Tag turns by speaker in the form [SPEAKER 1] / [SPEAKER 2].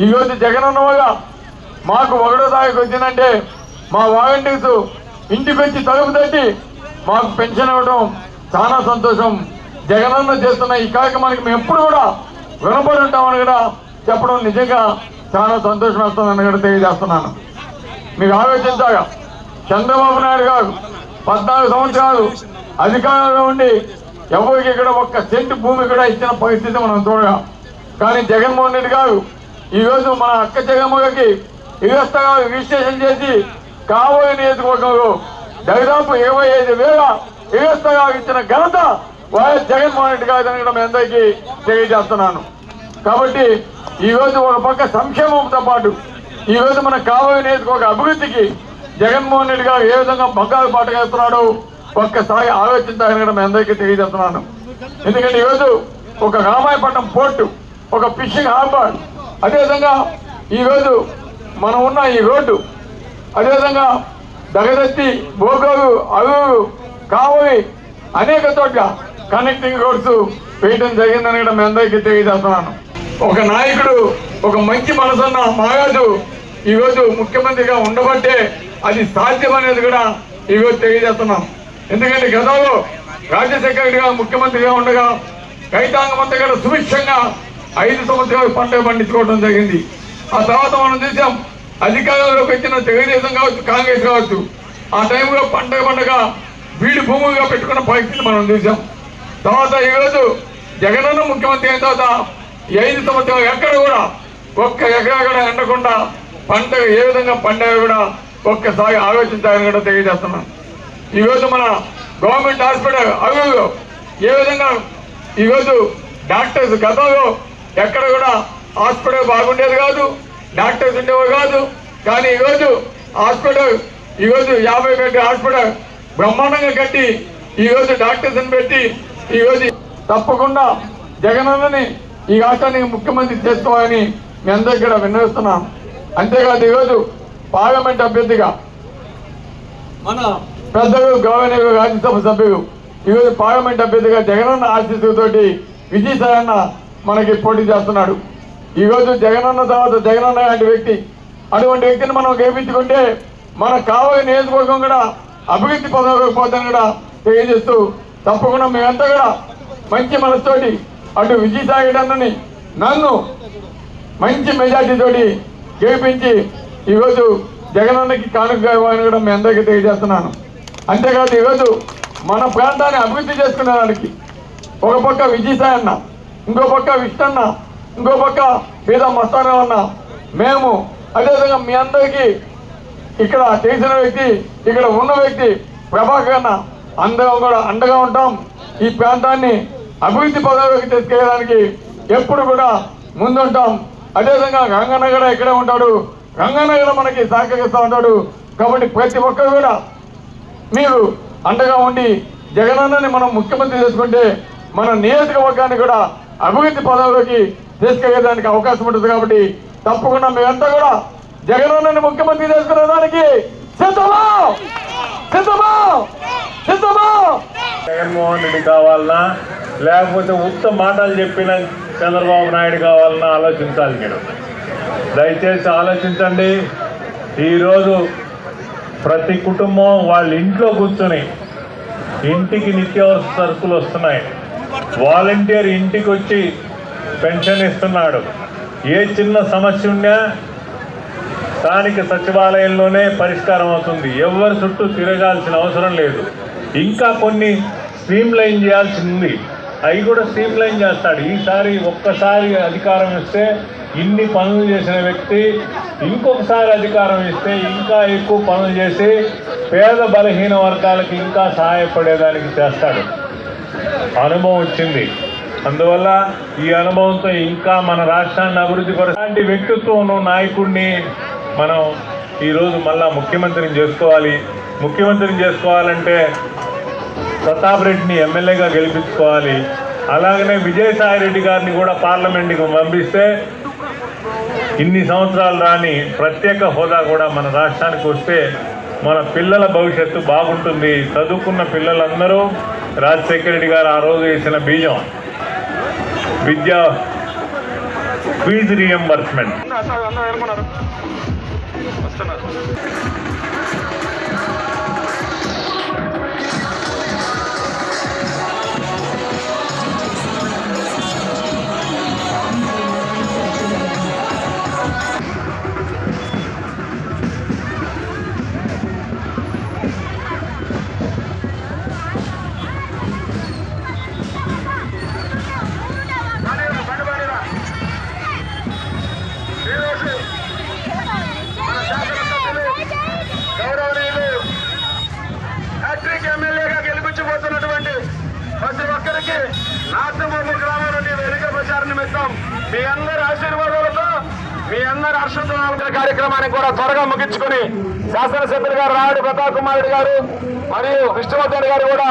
[SPEAKER 1] ఈరోజు వల్ల మాకు ఒకటో తారీఖు వచ్చిందంటే మా వాలంటీర్స్ ఇంటికి వచ్చి తలుపు తట్టి మాకు పెన్షన్ ఇవ్వడం చాలా సంతోషం. జగనన్న చేస్తున్న ఈ కార్యక్రమానికి మేము ఎప్పుడు కూడా వినపడి ఉంటామని కూడా చెప్పడం నిజంగా చాలా సంతోషం వస్తుందని కూడా తెలియజేస్తున్నాను. మీకు ఆలోచించాగా చంద్రబాబు నాయుడు గారు పద్నాలుగు సంవత్సరాలు అధికారంలో ఉండి ఎవరికి ఇక్కడ ఒక్క సెంటు భూమి కూడా ఇచ్చిన పరిస్థితి మనం చూడగా కానీ జగన్మోహన్ రెడ్డి గారు ఈరోజు మన అక్క జగన్మోహన్కి ఇరస్తగా రిజిస్ట్రేషన్ చేసి కాబోయే నియోజకవర్గంలో దాదాపు ఇరవై ఐదు వేల ఇరస్తగా ఇచ్చిన ఘనత వైఎస్ జగన్మోహన్ రెడ్డి గారు అని కూడా మీ అందరికీ తెలియజేస్తున్నాను. కాబట్టి ఈ రోజు ఒక పక్క సంక్షేమంతో పాటు ఈ రోజు మన కాబోయే నియోజకవర్గ అభివృద్ధికి జగన్మోహన్ రెడ్డి గారు ఏ విధంగా బంగారు పాట వేస్తున్నాడో ఒక్కసారి ఆలోచించాలని కూడా మీ అందరికీ తెలియజేస్తున్నాను. ఎందుకంటే ఈరోజు ఒక రామాయపట్నం పోర్టు ఒక ఫిషింగ్ హార్బర్ అదేవిధంగా ఈరోజు మనం ఉన్న ఈ రోడ్డు అదేవిధంగా దగదత్తి బోగోలు అరూరు కావలి అనేక చోట్ల కనెక్టింగ్ రోడ్స్ వేయడం జరిగిందని కూడా మీ అందరికీ తెలియజేస్తున్నాను. ఒక నాయకుడు ఒక మంచి మనసున్న మాగాజు ఈరోజు ముఖ్యమంత్రిగా ఉండబట్టే అది సాధ్యం అనేది కూడా ఈరోజు తెలియజేస్తున్నాం. ఎందుకంటే గతంలో రాజశేఖర ముఖ్యమంత్రిగా ఉండగా రైతాంగం అంతా కూడా సుభిక్షంగా ఐదు సంవత్సరాలు పంట పండించుకోవడం జరిగింది. ఆ తర్వాత మనం చూసాం అధికారంలోకి వచ్చిన తెలుగుదేశం కావచ్చు కాంగ్రెస్ కావచ్చు ఆ టైంలో పండగ పండగ వీడి భూములుగా పెట్టుకున్న పరిస్థితి మనం చూసాం. తర్వాత ఈరోజు జగనన్న ముఖ్యమంత్రి అయిన తర్వాత ఈ ఐదు సంవత్సరాలు ఎక్కడ కూడా ఒక్క ఎకరా కూడా ఎండకుండా పంట ఏ విధంగా పండగ కూడా ఒక్కసారి ఆలోచించాలని కూడా తెలియజేస్తున్నాను. ఈరోజు మన గవర్నమెంట్ హాస్పిటల్ అభివృద్ధిలో ఏ విధంగా ఈరోజు డాక్టర్స్ గతంలో ఎక్కడ కూడా హాస్పిటల్ బాగుండేది కాదు డాక్టర్స్ ఉండేవారు కాదు కానీ ఈరోజు హాస్పిటల్ ఈరోజు యాభై బెడ్ హాస్పిటల్ బ్రహ్మాండంగా కట్టి ఈరోజు డాక్టర్స్ని పెట్టి ఈరోజు తప్పకుండా జగనన్నని ఈ రాష్ట్రానికి ముఖ్యమంత్రి చేసుకోవాలని మీ అందరికీ కూడా విన్నవిస్తున్నాం. అంతేకాదు ఈరోజు పార్లమెంట్ అభ్యర్థిగా మన పెద్దలు గౌరవనీయ రాజ్యసభ సభ్యులు ఈరోజు పార్లమెంట్ అభ్యర్థిగా జగనన్న ఆశీస్సుతోటి విజయసాయన్న మనకి పోటీ చేస్తున్నాడు. ఈరోజు జగనన్న తర్వాత జగనన్న లాంటి వ్యక్తి. అటువంటి వ్యక్తిని మనం గెలిపించుకుంటే మన కావలి నియోజకవర్గం కూడా అభివృద్ధి పదవికి పోతాను కూడా తెలియజేస్తూ తప్పకుండా మేమంతా కూడా మంచి మనసుతోటి అటు విజయసాయి నన్ను మంచి మెజార్టీ తోటి గెలిపించి ఈరోజు జగనన్నకి కానుకగా ఇవ్వాలని కూడా మీ అందరికీ తెలియజేస్తున్నాను. అంతేకాదు ఈరోజు మన ప్రాంతాన్ని అభివృద్ధి చేసుకునే దానికి ఒక పక్క విజయసాయి అన్న ఇంకో పక్క విష్ణన్న ఇంకో పక్క పేద మస్తానం అన్న మేము అదేవిధంగా మీ అందరికీ ఇక్కడ తెలిసిన వ్యక్తి ఇక్కడ ఉన్న వ్యక్తి ప్రభాకర్ అన్న అందరం కూడా అండగా ఉంటాం. ఈ ప్రాంతాన్ని అభివృద్ధి పదవికి తీసుకెళ్ళడానికి ఎప్పుడు కూడా ముందుంటాం. అదేవిధంగా గంగన్న ఇక్కడే ఉంటాడు. గంగన్న మనకి సహకరిస్తూ ఉంటాడు. కాబట్టి ప్రతి ఒక్కరు కూడా మీరు అండగా ఉండి జగనన్నని మనం ముఖ్యమంత్రి చేసుకుంటే మన నియోజకవర్గాన్ని కూడా అభివృద్ధి పదవిలోకి తీసుకెళ్ళడానికి అవకాశం ఉంటుంది కాబట్టి తప్పకుండా మేమంతా కూడా జగనన్నని ముఖ్యమంత్రి చేసుకునే దానికి సిద్ధమా? సిద్ధమా? సిద్ధమా?
[SPEAKER 2] జగన్మోహన్ రెడ్డి కావాలన్నా లేకపోతే ఉత్త మాటలు చెప్పిన చంద్రబాబు నాయుడు కావాలన్నా ఆలోచించాలి మీరు. దయచేసి ఆలోచించండి. ఈరోజు ప్రతి కుటుంబం వాళ్ళ ఇంట్లో కూర్చొని ఇంటికి నిత్యావసర సరుకులు వస్తున్నాయి. వాలంటీర్ ఇంటికి వచ్చి పెన్షన్ ఇస్తున్నాడు. ఏ చిన్న సమస్య ఉన్నా స్థానిక సచివాలయంలోనే పరిష్కారం అవుతుంది. ఎవరి చుట్టూ తిరగాల్సిన అవసరం లేదు. ఇంకా కొన్ని స్ట్రీమ్ లైన్ చేయాల్సి ఉంది అవి కూడా స్ట్రీమ్లైన్ చేస్తాడు. ఈసారి ఒక్కసారి అధికారం ఇస్తే ఇన్ని పనులు చేసిన వ్యక్తి ఇంకొకసారి అధికారం ఇస్తే ఇంకా ఎక్కువ పనులు చేసి పేద బలహీన వర్గాలకు ఇంకా సహాయపడేదానికి చేస్తాడు. అనుభవం వచ్చింది. అందువల్ల ఈ అనుభవంతో ఇంకా మన రాష్ట్రాన్ని అభివృద్ధి పర వ్యక్తిత్వం ఉన్న నాయకుడిని మనం ఈరోజు మళ్ళా ముఖ్యమంత్రిని చేసుకోవాలి. ముఖ్యమంత్రిని చేసుకోవాలంటే ప్రతాప్ రెడ్డిని ఎమ్మెల్యేగా గెలిపించుకోవాలి. అలాగనే విజయసాయి రెడ్డి గారిని కూడా పార్లమెంట్కి పంపిస్తే ఇన్ని సంవత్సరాలు రాని ప్రత్యేక హోదా కూడా మన రాష్ట్రానికి వస్తే మన పిల్లల భవిష్యత్తు బాగుంటుంది. చదువుకున్న పిల్లలందరూ రాజశేఖర రెడ్డి గారు ఆ రోజు వేసిన బీజం. విద్యా ఫీజు రియంబర్స్మెంట్
[SPEAKER 3] నిమిత్తం మీ అందరి ఆశీర్వాదాలతో మీ అందరి హర్షంతో కార్యక్రమాన్ని కూడా త్వరగా ముగించుకుని శాసనసభ్యులు గారు రాయుడు ప్రతాప్ కుమారుడు గారు మరియు విష్ణువర్ధన్ గారు కూడా